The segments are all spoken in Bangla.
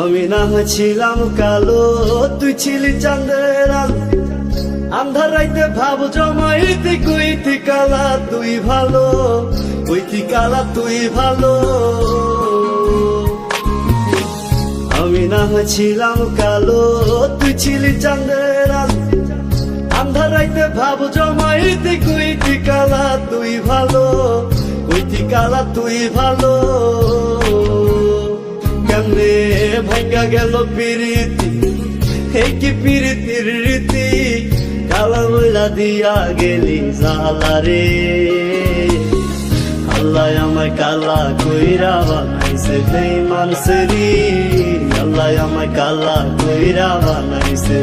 আমি না ছিলাম কালো, তুই ছিলি চাঁদের আন্ধার রাইতে ভাব জমাইতে, কইতি কালা তুই ভালো, কইতি কালা তুই ভালো। আমি না ছিলাম কালো, তুই ছিলি চাঁদের আন্ধার রাইতে ভাব জমাইতে, কইতি কালা তুই ভালো, কইতি কালা তুই ভালো। কেমনে ভাঙ্গা গেল পিরিতি। এই কি পিরিতির রীতি? কালা দিয়া গেলি জালারে আল্লাহ আমায় কালা কইরা বানাইছে বেইমান সেরি আল্লাহ আমায় কালা কইরা বানাইছে।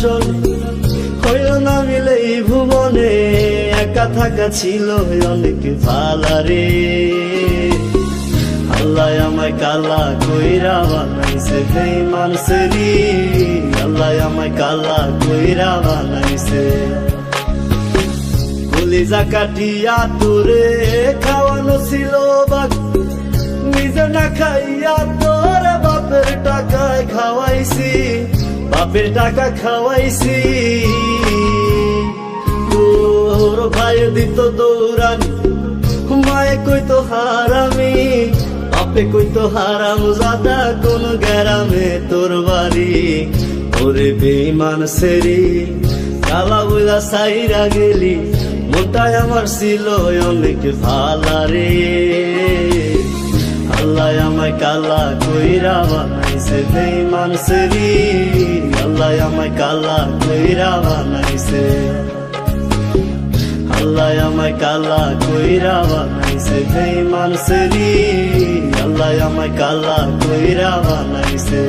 শোনে হইল না মিলে এই ভুবনে, একা থাকা ছিল অনেক ভালা রে। আল্লাহ আমায় কালা কইরা বানাইছে বেইমান সেরি আল্লাহ আমায় কালা কইরা বানাইছে। কলিজা কাটিয়া তোরে বাপের টাকা খাওয়াইছি। তোর ভাই দিত দৌড়ানি, মায়ে কইতো হারামি, বাপে কইতো হারাম জাদা, কোন গ্যারামে তোর বাড়ি। ওরে বেইমান সেরি কালা বইলা সাইরা গেলি মনটাই আমার ছিল অনেক ভালা রে। আল্লাহ আমায় কালা কইরা বানাইছে বেইমান সেরি আল্লাহ আমায় কালা কইরা বানাইছে। আল্লাহ আমায় কালা কইরা বানাইছে বেইমান সেরি আল্লাহ আমায় কালা কইরা বানাইছে।